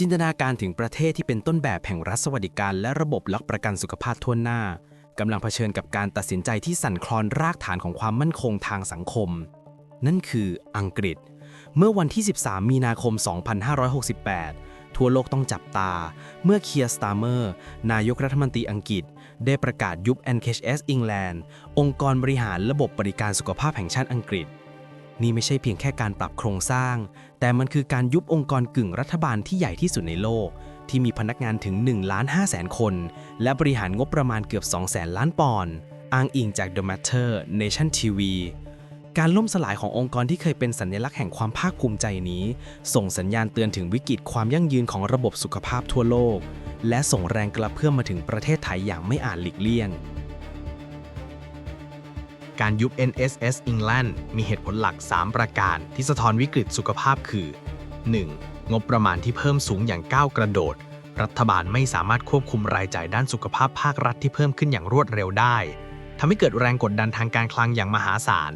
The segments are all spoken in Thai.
จินตนาการถึงประเทศที่เป็นต้นแบบแห่งรัฐสวัสดิการ และระบบหลักประกันสุขภาพทั่วหน้ากำลังเผชิญกับการตัดสินใจที่สั่นคลอนรากฐานของความมั่นคงทางสังคม นั่นคืออังกฤษ เมื่อวันที่ 13 มีนาคม 2568 ทั่วโลกต้องจับตา เมื่อเคียร์สตาร์เมอร์ นายกรัฐมนตรีอังกฤษ ได้ประกาศยุบ NHS England องค์กรบริหารระบบบริการสุขภาพแห่งชาติอังกฤษ นี่ไม่ใช่เพียงแค่การปรับโครงสร้าง แต่มันคือการยุบองค์กรกึ่งรัฐบาลที่ใหญ่ที่สุดในโลก ที่มีพนักงานถึง1ล้าน5แสนคน และบริหารงบประมาณเกือบ2แสนล้านปอนด์อ้างอิงจาก The Matter Nation TV การล่มสลายขององค์กรที่เคยเป็นสัญลักษณ์แห่งความภาคภูมิใจนี้ ส่งสัญญาณเตือนถึงวิกฤตความยั่งยืนของระบบสุขภาพทั่วโลก และส่งแรงกระเพื่อมมาถึงประเทศไทยอย่างไม่อาจหลีกเลี่ยง การยุบ NSS England มีเหตุผลหลัก 3 ประการที่สะท้อนวิกฤตสุขภาพคือ 1. งบประมาณที่เพิ่มสูงอย่างก้าวกระโดด รัฐบาลไม่สามารถควบคุมรายจ่ายด้านสุขภาพภาครัฐที่เพิ่มขึ้นอย่างรวดเร็วได้ทำให้เกิดแรงกดดันทางการคลังอย่างมหาศาล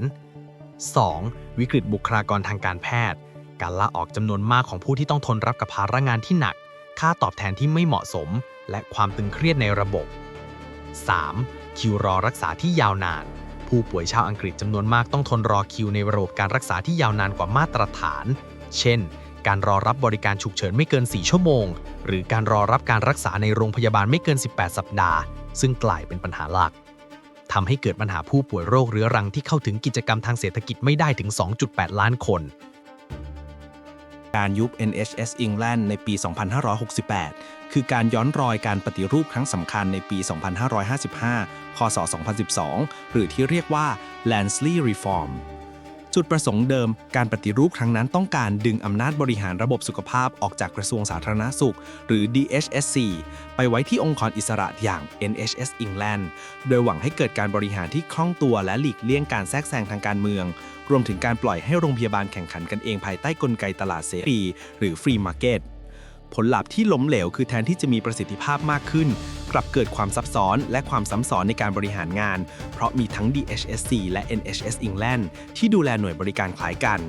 2. วิกฤตบุคลากรทางการแพทย์ การลาออกจำนวนมากของผู้ที่ต้องทนรับกับภาระงานที่หนัก ค่าตอบแทนที่ไม่เหมาะสม และความตึงเครียดในระบบ 3. คิวรอรักษาที่ยาวนาน ผู้ป่วยชาวอังกฤษจำนวนมากต้องทนรอคิวในระบบการรักษาที่ยาวนานกว่ามาตรฐาน เช่น การรอรับบริการฉุกเฉินไม่เกิน 4 ชั่วโมง หรือการรอรับการรักษาในโรงพยาบาลไม่เกิน 18 สัปดาห์ ซึ่งกลายเป็นปัญหาหลักทำให้เกิดปัญหาผู้ป่วยโรคเรื้อรังที่เข้าถึงกิจกรรมทางเศรษฐกิจไม่ได้ถึง 2.8 ล้านคน การยุบ NHS England ในปี 2568 คือการย้อนรอยการปฏิรูปครั้งสำคัญในปี 2555 พศ 2012 หรือที่เรียกว่า Lansley Reform จุดประสงค์เดิม การปฏิรูปครั้งนั้นต้องการดึงอำนาจบริหารระบบสุขภาพออกจากกระทรวงสาธารณสุข หรือ DHSC ไปไว้ที่องค์กรอิสระอย่าง NHS England โดยหวังให้เกิดการบริหารที่คล่องตัวและหลีกเลี่ยงการแทรกแซงทางการเมือง รวมถึงการปล่อยให้โรงพยาบาลแข่งขันกันเองภายใต้กลไกตลาดเสรี หรือ Free Market ผลลัพธ์ที่ล้มเหลวคือแทนที่จะมีประสิทธิภาพมากขึ้น กลับเกิดความซับซ้อนและความซ้ำซ้อนในการบริหารงาน เพราะมีทั้ง DHSC และ NHS England ที่ดูแลหน่วยบริการคล้ายกัน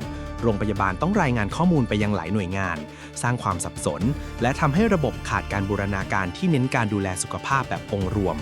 โรงพยาบาลต้องรายงานข้อมูลไปยังหลายหน่วยงาน สร้างความสับสน และทำให้ระบบขาดการบูรณาการที่เน้นการดูแลสุขภาพแบบองค์รวม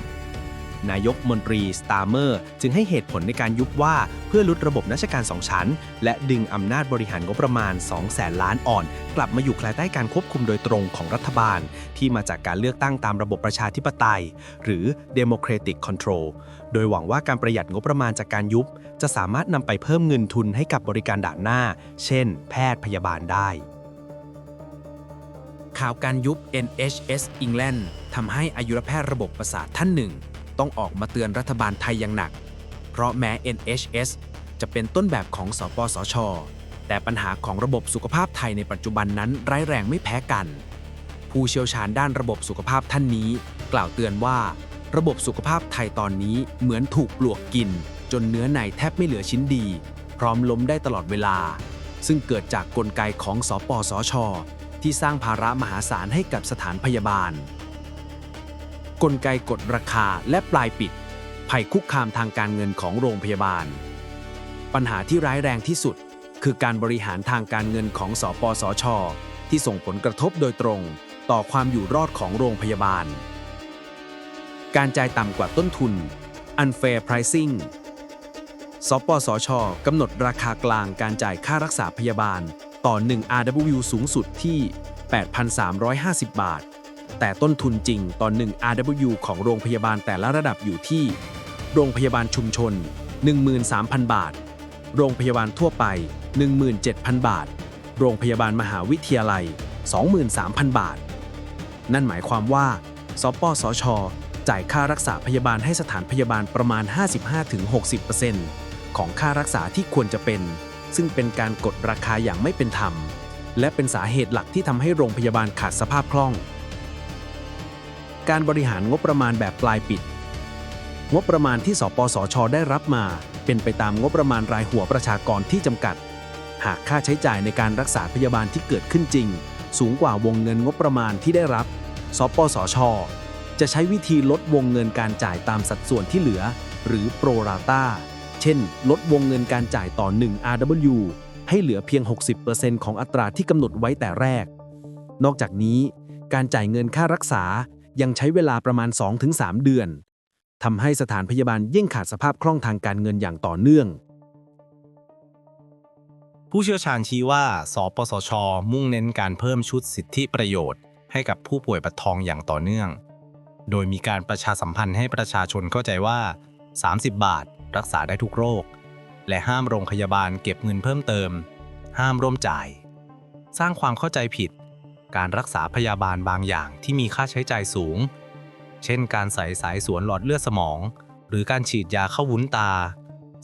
นายกมนตรีสตาร์เมอร์ จึงให้เหตุผลในการยุบว่าเพื่อลดระบบราชการสองชั้น และดึงอำนาจบริหารงบประมาณ2แสนล้านอ่อน กลับมาอยู่ภายใต้การควบคุมโดยตรงของรัฐบาล ที่มาจากการเลือกตั้งตามระบบประชาธิปไตย หรือ democratic control โดยหวังว่าการประหยัดงบประมาณจากการยุบ จะสามารถนำไปเพิ่มเงินทุนให้กับบริการด่านหน้า เช่น แพทย์พยาบาลได้ข่าวการยุบ NHS England ทำให้อายุรแพทย์ระบบประสาทท่านหนึ่ง ต้องออกมาเตือนรัฐบาลไทยอย่างหนัก เพราะแม้ NHS จะเป็นต้นแบบของสปสช แต่ปัญหาของระบบสุขภาพไทยในปัจจุบันนั้นร้ายแรงไม่แพ้กัน ผู้เชี่ยวชาญด้านระบบสุขภาพท่านนี้ กล่าวเตือนว่า ระบบสุขภาพไทยตอนนี้เหมือนถูกปลวกกิน จนเนื้อในแทบไม่เหลือชิ้นดี พร้อมล้มได้ตลอดเวลา ซึ่งเกิดจากกลไกของสปสช ที่สร้างภาระมหาศาลให้กับสถานพยาบาล กลไกกดราคาและปลายปิด ภัยคุกคามทางการเงินของโรงพยาบาล ปัญหาที่ร้ายแรงที่สุด คือการบริหารทางการเงินของสปสชที่ส่งผลกระทบโดยตรง ต่อความอยู่รอดของโรงพยาบาล การจ่ายต่ำกว่าต้นทุน unfair pricing สปสชกำหนดราคากลางการจ่ายค่ารักษาพยาบาล ต่อ 1 RW สูงสุดที่ 8,350 บาท แต่ต้นทุนจริงต่อ1 RWU ของโรงพยาบาลแต่ละระดับอยู่ที่ โรงพยาบาลชุมชน 13,000 บาท โรงพยาบาลทั่วไป 17,000 บาท โรงพยาบาลมหาวิทยาลัย 23,000 บาท นั่นหมายความว่าสปสช จ่ายค่ารักษาพยาบาลให้สถานพยาบาลประมาณ 55-60%ของค่ารักษาที่ควรจะเป็น ซึ่งเป็นการกดราคาอย่างไม่เป็นธรรม และเป็นสาเหตุหลักที่ทำให้โรงพยาบาลขาดสภาพคล่อง การบริหารงบประมาณแบบปลายปิด งบประมาณที่สปสช ได้รับมา เป็นไปตามงบประมาณรายหัวประชากรที่จำกัด หากค่าใช้จ่ายในการรักษาพยาบาลที่เกิดขึ้นจริง สูงกว่าวงเงินงบประมาณที่ได้รับ สปสช จะใช้วิธีลดวงเงินการจ่ายตามสัดส่วนที่เหลือ หรือโปรราตาเช่น ลดวงเงินการจ่ายต่อ 1 RW ให้เหลือเพียง 60%ของอัตราที่กำหนดไว้แต่แรก นอกจากนี้ การจ่ายเงินค่ารักษา ยังใช้เวลาประมาณ 2-3 เดือนทำให้สถานพยาบาลยิ่งขาดสภาพคล่องทางการเงินอย่างต่อเนื่อง ผู้เชี่ยวชาญชี้ว่า สปสช มุ่งเน้นการเพิ่มชุดสิทธิประโยชน์ ให้กับผู้ป่วยบัตรทองอย่างต่อเนื่อง โดยมีการประชาสัมพันธ์ให้ประชาชนเข้าใจว่า 30 บาท รักษาได้ทุกโรค และห้ามโรงพยาบาลเก็บเงินเพิ่มเติม ห้ามร่วมจ่าย สร้างความเข้าใจผิด การรักษาพยาบาลบางอย่างที่มีค่าใช้จ่ายสูง เช่นการใส่สายสวนหลอดเลือดสมอง หรือการฉีดยาเข้าวุ้นตา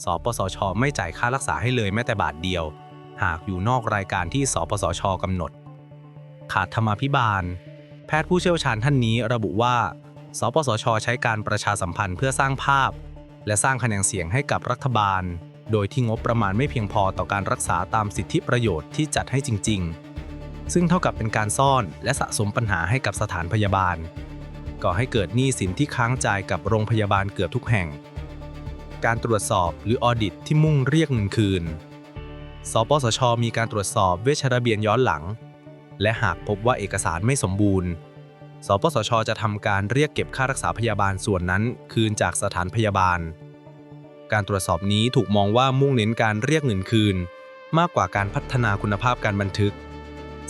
สปสช ไม่จ่ายค่ารักษาให้เลยแม้แต่บาทเดียว หากอยู่นอกรายการที่สปสชกำหนด ขาดธรรมาภิบาล แพทย์ผู้เชี่ยวชาญท่านนี้ระบุว่า สปสช ใช้การประชาสัมพันธ์เพื่อสร้างภาพ และสร้างคะแนนเสียงให้กับรัฐบาล โดยที่งบประมาณไม่เพียงพอต่อการรักษาตามสิทธิประโยชน์ที่จัดให้จริง ๆ ซึ่งเท่ากับเป็นการซ่อนและสะสมปัญหาให้กับสถานพยาบาล ก่อให้เกิดหนี้สินที่ค้างจ่ายกับโรงพยาบาลเกือบทุกแห่ง การตรวจสอบหรือออดิตที่มุ่งเรียกเงินคืน สปสช มีการตรวจสอบเวชระเบียนย้อนหลัง และหากพบว่าเอกสารไม่สมบูรณ์ สปสช จะทำการเรียกเก็บค่ารักษาพยาบาลส่วนนั้นคืนจากสถานพยาบาล การตรวจสอบนี้ถูกมองว่ามุ่งเน้นการเรียกเงินคืน มากกว่าการพัฒนาคุณภาพการบันทึก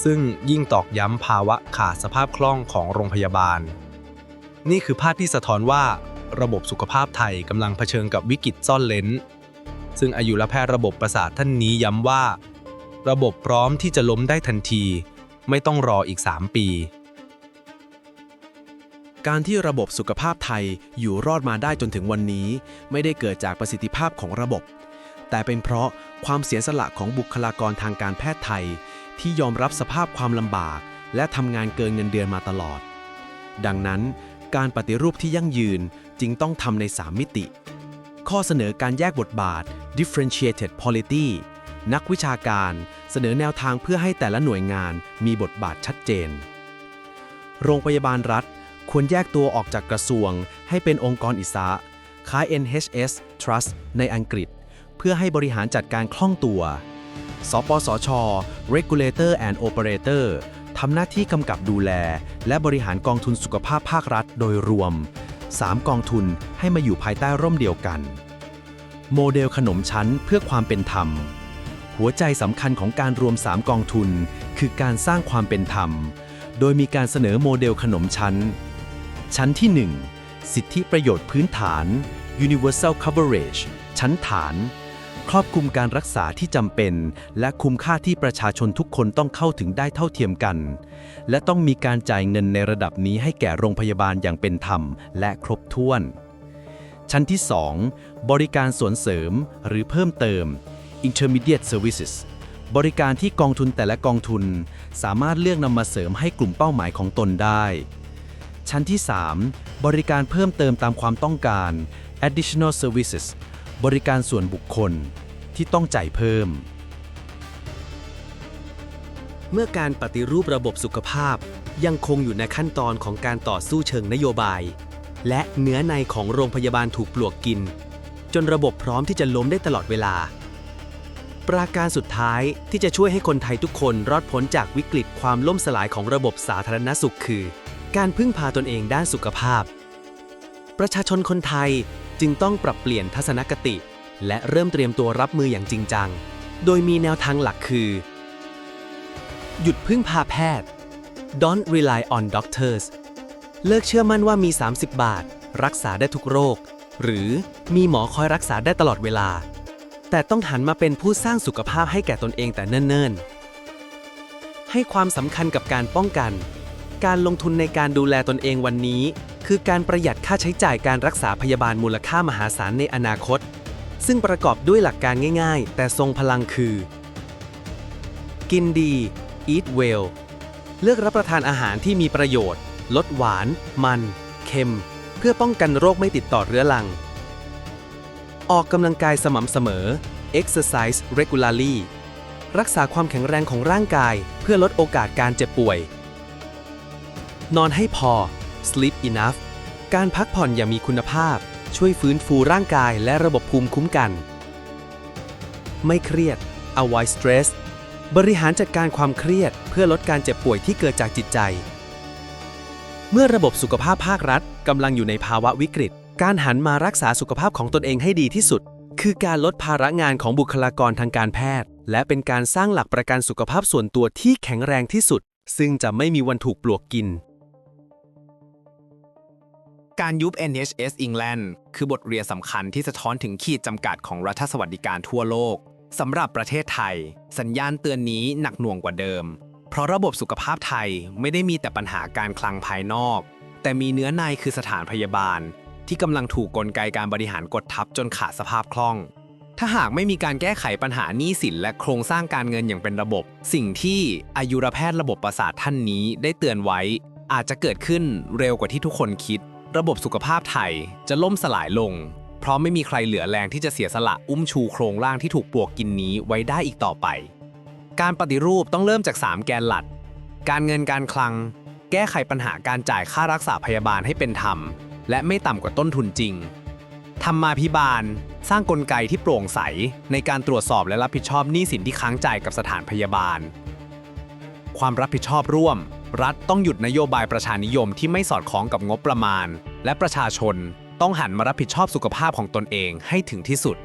ซึ่งยิ่งตอกย้ำภาวะขาดสภาพคล่องของโรงพยาบาล นี่คือภาพที่สะท้อนว่า ระบบสุขภาพไทยกำลังเผชิญกับวิกฤตซ่อนเลนซึ่งอายุรแพทย์ระบบประสาทท่านนี้ย้ำว่า ระบบพร้อมที่จะล้มได้ทันที ไม่ต้องรออีก 3 ปี การที่ระบบสุขภาพไทยอยู่รอดมาได้จนถึงวันนี้ ไม่ได้เกิดจากประสิทธิภาพของระบบ แต่เป็นเพราะ ความเสียสละของบุคลากรทางการแพทย์ไทย ที่ยอมรับสภาพความลำบาก และทำงานเกินเงินเดือนมาตลอด ดังนั้น การปฏิรูปที่ยั่งยืนจึงต้องทำใน 3 มิติ ข้อเสนอการแยกบทบาท differentiated polity นักวิชาการเสนอแนวทางเพื่อให้แต่ละหน่วยงานมีบทบาทชัดเจน โรงพยาบาลรัฐควรแยกตัวออกจากกระทรวง ให้เป็นองค์กรอิสระคล้าย NHS Trust ในอังกฤษ เพื่อให้บริหารจัดการคล่องตัว สปสช Regulator and Operator ทำหน้าที่กำกับดูแล และบริหารกองทุนสุขภาพภาครัฐโดยรวม 3 กองทุนให้มาอยู่ภายใต้ร่มเดียวกัน โมเดลขนมชั้นเพื่อความเป็นธรรม หัวใจสำคัญของการรวม 3 กองทุน คือการสร้างความเป็นธรรม โดยมีการเสนอโมเดลขนมชั้น ชั้นที่ 1 สิทธิประโยชน์พื้นฐาน universal coverage ชั้นฐาน ครอบคลุมการรักษาที่จำเป็น และคุ้มค่าที่ประชาชนทุกคนต้องเข้าถึงได้เท่าเทียมกัน และต้องมีการจ่ายเงินในระดับนี้ให้แก่โรงพยาบาลอย่างเป็นธรรม และครบถ้วน ชั้นที่ 2 บริการสวนเสริมหรือเพิ่มเติม intermediate services บริการที่กองทุนแต่ละกองทุน สามารถเลือกนำมาเสริมให้กลุ่มเป้าหมายของตนได้ ชั้นที่ 3 บริการเพิ่มเติมตามความต้องการ additional services บริการส่วนบุคคลที่ต้องจ่ายเพิ่ม เมื่อการปฏิรูประบบสุขภาพยังคงอยู่ในขั้นตอนของการต่อสู้เชิงนโยบาย และเนื้อในของโรงพยาบาลถูกปลวกกิน จนระบบพร้อมที่จะล้มได้ตลอดเวลา ปราการสุดท้ายที่จะช่วยให้คนไทยทุกคนรอดพ้นจากวิกฤตความล่มสลายของระบบสาธารณสุขคือ การพึ่งพาตนเองด้านสุขภาพ ประชาชนคนไทย จึงต้องปรับเปลี่ยนทัศนคติ และเริ่มเตรียมตัวรับมืออย่างจริงจัง โดยมีแนวทางหลักคือ หยุดพึ่งพาแพทย์ Don't rely on doctors เลิกเชื่อมั่นว่ามี 30 บาท รักษาได้ทุกโรค หรือมีหมอคอยรักษาได้ตลอดเวลา แต่ต้องหันมาเป็นผู้สร้างสุขภาพให้แก่ตนเองแต่เนิ่นๆ ให้ความสำคัญกับการป้องกัน การลงทุนในการดูแลตนเองวันนี้ คือการประหยัดค่าใช้จ่ายการรักษาพยาบาลมูลค่ามหาศาลในอนาคต ซึ่งประกอบด้วยหลักการง่ายๆ แต่ทรงพลังคือ กินดี eat well เลือกรับประทานอาหารที่มีประโยชน์ ลดหวาน มัน เค็ม เพื่อป้องกันโรคไม่ติดต่อเรื้อรัง ออกกำลังกายสม่ำเสมอ exercise regularly รักษาความแข็งแรงของร่างกาย เพื่อลดโอกาสการเจ็บป่วย นอนให้พอ sleep enough การพักผ่อนอย่างมีคุณภาพ ช่วยฟื้นฟูร่างกายและระบบภูมิคุ้มกัน ไม่เครียด avoid stress บริหารจัดการความเครียด เพื่อลดการเจ็บป่วยที่เกิดจากจิตใจ เมื่อระบบสุขภาพภาครัฐกำลังอยู่ในภาวะวิกฤต การหันมารักษาสุขภาพของตนเองให้ดีที่สุด คือการลดภาระงานของบุคลากรทางการแพทย์ และเป็นการสร้างหลักประกันสุขภาพส่วนตัวที่แข็งแรงที่สุด ซึ่งจะไม่มีวันถูกปลวกกิน การยุบ NHS England คือบทเรียนสำคัญที่สะท้อนถึงขีดจำกัดของรัฐสวัสดิการทั่วโลกสำหรับประเทศไทย สัญญาณเตือนนี้หนักหน่วงกว่าเดิม เพราะระบบสุขภาพไทยไม่ได้มีแต่ปัญหาการคลังภายนอก แต่มีเนื้อในคือสถานพยาบาล ที่กำลังถูกกลไกการบริหารกดทับจนขาดสภาพคล่อง ถ้าหากไม่มีการแก้ไขปัญหาหนี้สินและโครงสร้างการเงินอย่างเป็นระบบ สิ่งที่อายุรแพทย์ระบบประสาทท่านนี้ได้เตือนไว้ อาจจะเกิดขึ้นเร็วกว่าที่ทุกคนคิด ระบบสุขภาพไทยจะล่มสลายลง เพราะไม่มีใครเหลือแรงที่จะเสียสละอุ้มชูโครงร่างที่ถูกปลวกกินนี้ไว้ได้อีกต่อไป การปฏิรูปต้องเริ่มจาก 3 แกนหลัก การเงินการคลัง แก้ไขปัญหาการจ่ายค่ารักษาพยาบาลให้เป็นธรรม และไม่ต่ำกว่าต้นทุนจริงธรรมาภิบาล สร้างกลไกที่โปร่งใส ในการตรวจสอบและรับผิดชอบหนี้สินที่ค้างจ่ายกับสถานพยาบาล ความรับผิดชอบร่วม รัฐต้องหยุดนโยบายประชานิยมที่ไม่สอดคล้องกับงบประมาณ และประชาชนต้องหันมารับผิดชอบสุขภาพของตนเองให้ถึงที่สุด